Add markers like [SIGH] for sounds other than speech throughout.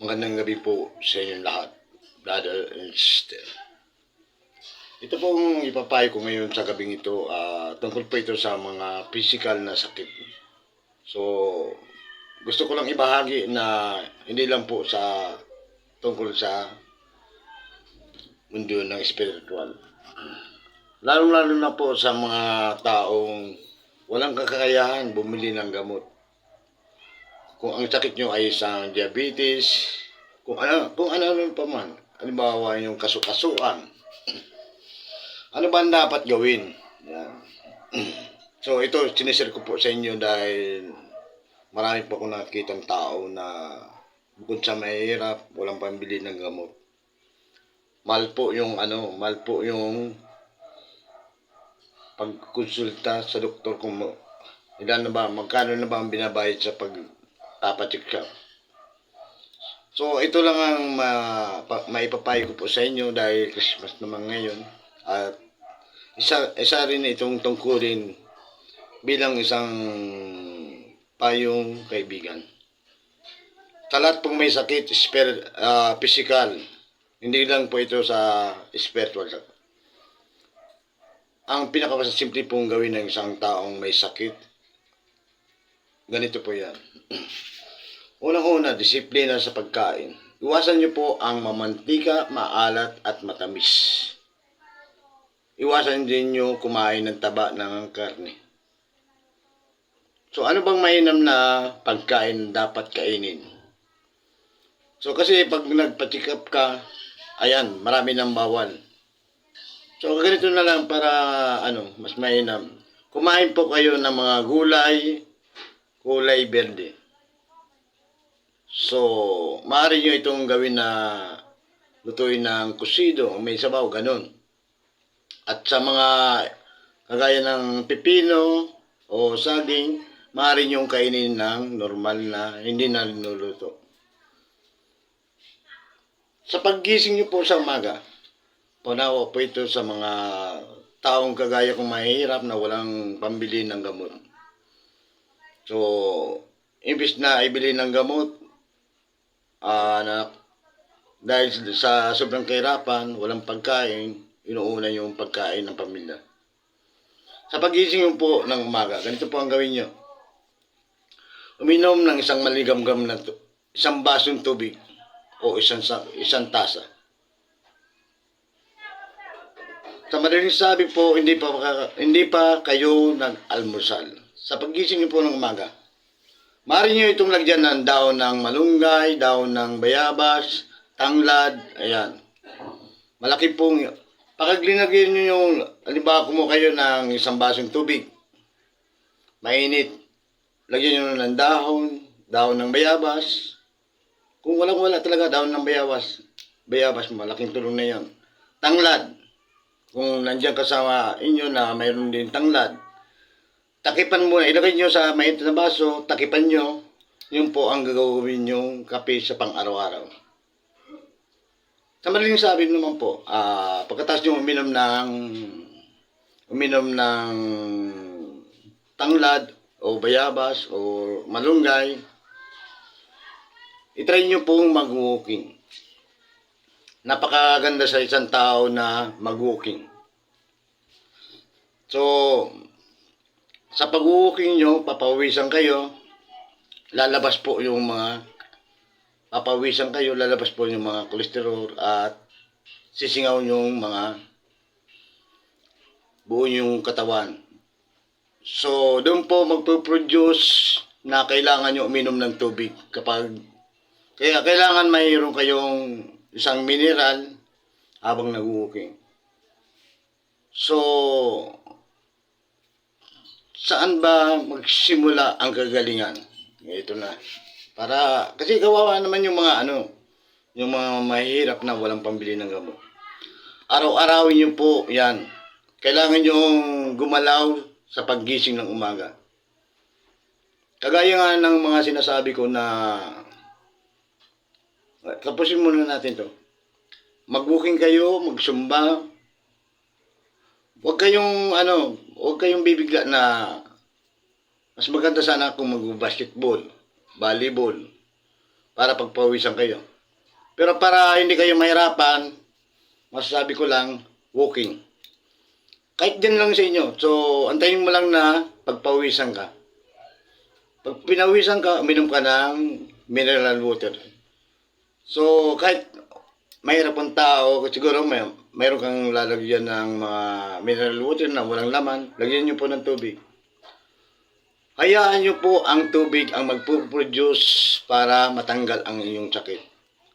Magandang gabi po sa inyong lahat, brother and sister. Ito pong ipapayo ko ngayon sa gabing ito, ah, tungkol po ito sa mga physical na sakit. So, gusto ko lang ibahagi na hindi lang po sa tungkol sa mundo ng spiritual. Lalo-lalo na po sa mga taong walang kakayahan bumili ng gamot kung ang sakit nyo ay isang diabetes, kung ano, kung ano ano pa man, halimbawa yung kasukasuan, [CLEARS THROAT] ano ba dapat gawin? [CLEARS THROAT] So ito, sinishare ko po sa inyo dahil marami po akong nakikitang tao na bukod sa mahirap, walang pambili ng gamot. Mahal po yung ano, mahal po yung pagkonsulta sa doktor kung ilan na ba, magkano na ba ang binabayad sa pag papacheck ka. So, ito lang ang ma, pa, maipapayo ko po sa inyo dahil Christmas naman ngayon. At isa, isa rin itong tungkulin bilang isang payong kaibigan. Sa lahat pong may sakit, spirit, ah, physical, hindi lang po ito sa spiritual. Ang pinakasimple pong gawin ng isang taong may sakit, ganito po yan. Unang-una, disiplina sa pagkain. Iwasan niyo po ang mamantika, maalat at matamis. Iwasan din niyo kumain ng taba ng karne. So ano bang mainam na pagkain dapat kainin? So kasi pag nagpa-check up ka, ayan, marami nang bawal. So ganito na lang para ano, mas mainam. Kumain po kayo ng mga gulay, kulay berde. So, maaari nyo itong gawin na lutuin ng kusido, may sabaw, ganun. At sa mga kagaya ng pipino o saging, maaari nyo kainin ng normal na hindi na linuluto. Sa paggising nyo po sa umaga, punawa po ito sa mga taong kagaya kong mahirap na walang pambili ng gamot. So, imbis na ibili ng gamot, ah na, dahil sa sobrang kahirapan, walang pagkain, inuuna yung pagkain ng pamilya. Sa pagising nyo po ng umaga, ganito po ang gawin nyo. Uminom ng isang maligamgam na tu- isang basong tubig o isang, sa- isang tasa. Sa madaling sabi po, hindi pa, hindi pa kayo nag-almusal. Sa pagising niyo po ng umaga, maaari niyo itong lagyan ng daon ng malunggay, daon ng bayabas, tanglad, ayan. Malaki pong, pag linagyan niyo yung, halimbawa kumo kayo ng isang basong tubig, mainit, lagyan niyo ng dahon, dahon ng bayabas, kung walang wala talaga, dahon ng bayabas, bayabas, malaking tulong na yan. Tanglad, kung nandiyan kasama inyo na mayroon din tanglad, takipan mo, ilagay nyo sa mainit na baso, takipan nyo, yun po ang gagawin yung kape sa pang-araw-araw. Sa madaling sabi naman po, ah pagkatapos nyo uminom ng uminom ng tanglad o bayabas o malunggay, itry nyo pong mag-walking napakaganda sa isang tao na mag-walking. So, sa pag-walking nyo, papawisan kayo, lalabas po yung mga, papawisan kayo, lalabas po yung mga kolesterol at sisingaw yung mga buo yung katawan. So, doon po magpo-produce na kailangan nyo uminom ng tubig kapag kaya kailangan mayroon kayong isang mineral habang nag-walking. So, saan ba magsimula ang kagalingan? Ito na. Para, kasi kawawa naman yung mga ano, yung mga mahirap na walang pambili ng gamot. Araw-arawin niyo po yan. Kailangan nyo gumalaw sa paggising ng umaga. Kagaya nga ng mga sinasabi ko na tapusin muna natin to. Mag-booking kayo, magsumba. Huwag kayong, ano, huwag kayong bibigla na mas maganda sana kung mag-basketball, volleyball. para pagpawisan kayo. Pero para hindi kayo mahirapan, masasabi ko lang, walking. Kahit din lang sa inyo. So, antayin mo lang na pagpawisan ka. Pag pinawisan ka, uminom ka ng mineral water. So, kahit mahirap ang tao, siguro may, mayroon kang lalagyan ng mga mineral water na walang laman, lagyan nyo po ng tubig. Hayaan nyo po ang tubig ang magpo-produce para matanggal ang inyong sakit.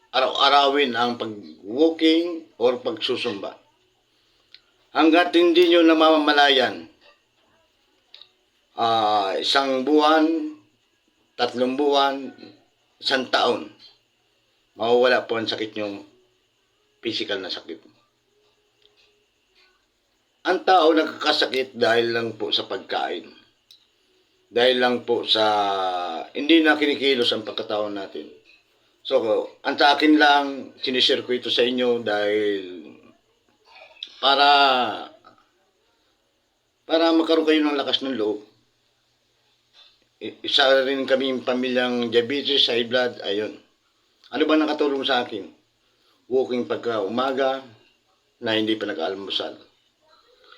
Araw-arawin ang pag-walking or pagsusumba. Hanggat hindi nyo namamalayan, ah isang buwan, tatlong buwan, isang taon, mawawala po ang sakit nyo, physical na sakit. Ang tao nagkakasakit dahil lang po sa pagkain. Dahil lang po sa hindi na kinikilos ang pagkataon natin. So, ang sa akin lang, sinishare ko ito sa inyo dahil para para magkaroon kayo ng lakas ng loob. Isa rin kami pamilyang diabetes, high blood, ayun. Ano ba nakatulong sa akin? Walking pagka umaga na hindi pa nag-almusal.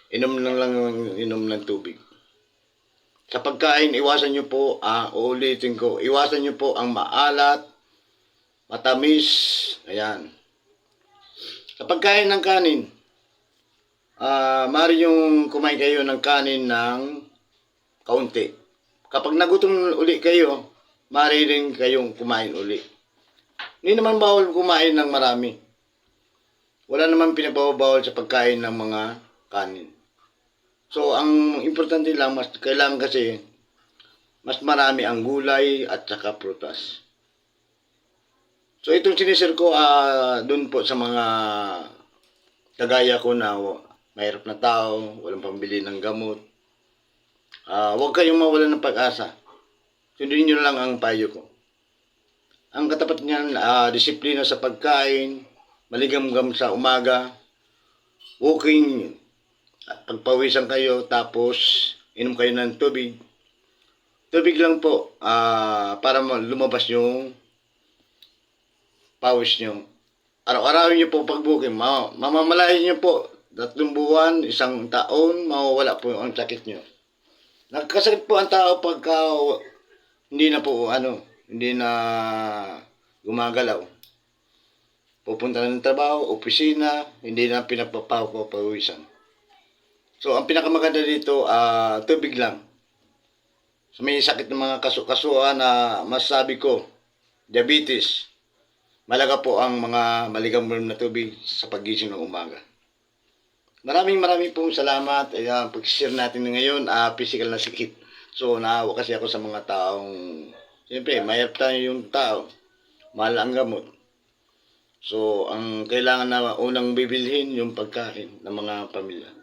Inom lang lang inom ng tubig. Sa pagkain, iwasan nyo po, ah, uulitin ko, iwasan nyo po ang maalat, matamis, ayan. Sa pagkain ng kanin, ah, mari yung kumain kayo ng kanin ng kaunti. Kapag nagutom uli kayo, mari rin kayong kumain uli. Hindi naman bawal kumain ng marami. Wala naman pinagbawal sa pagkain ng mga kanin. So, ang importante lang, mas kailangan kasi, mas marami ang gulay at saka prutas. So, itong sinisir ko, ah, doon po sa mga kagaya ko na mahirap na tao, walang pambili ng gamot. Ah, huwag kayong mawalan ng pag-asa. Sundin nyo lang ang payo ko. Ang katapat niyan, ah, disiplina sa pagkain, maligamgam sa umaga, walking, at pagpawisan kayo, tapos inom kayo ng tubig. Tubig lang po, ah, para ma- lumabas yung pawis nyo. Araw-arawin nyo po pag-booking. Ma mamamalayan nyo po, tatlong buwan, isang taon, mawawala po ang sakit nyo. Nagkasakit po ang tao pagka hindi na po, ano, hindi na gumagalaw. Pupunta na ng trabaho, opisina, hindi na pinapapawisan. So, ang pinakamaganda dito, ah tubig lang. So, may sakit ng mga kasu-kasuhan na masasabi ko, diabetes. Malaga po ang mga maligamgam na tubig sa pagising ng umaga. Maraming maraming pong salamat. Ayan, pag-share natin ngayon, ah physical na sakit. So, naawa kasi ako sa mga taong, siyempre, mahirap tayo yung tao. Mahal ang gamot. So, ang kailangan na unang bibilhin yung pagkain ng mga pamilya.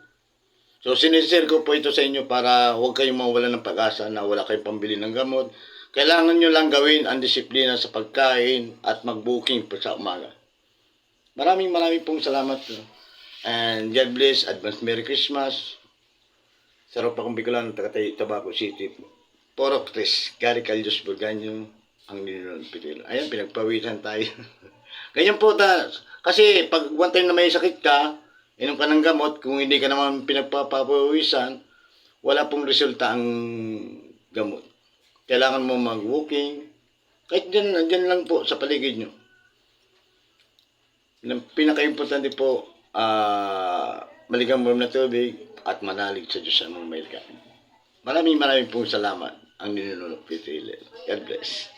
So, sinishare ko po ito sa inyo para huwag kayong mawala ng pag-asa na wala kayong pambili ng gamot. Kailangan nyo lang gawin ang disiplina sa pagkain at mag-booking po sa umaga. Maraming maraming pong salamat. And God bless. Advance Merry Christmas. Sarap akong Bicolan, Tagatay, Tabaco City. Poro Tres, Gary Calyos Burganyo, ang ninunon pitilo. Ayan, pinagpawisan tayo. [LAUGHS] Ganyan po ta. Kasi pag one time na may sakit ka, inom ka ng gamot, kung hindi ka naman pinagpapawisan, wala pong resulta ang gamot. Kailangan mo mag-walking. Kahit dyan, dyan lang po sa paligid nyo. Pinaka-importante po, ah maligamgam na tubig at manalig sa Diyos ang mga. Maraming maraming pong salamat ang ninunulog Peter God bless.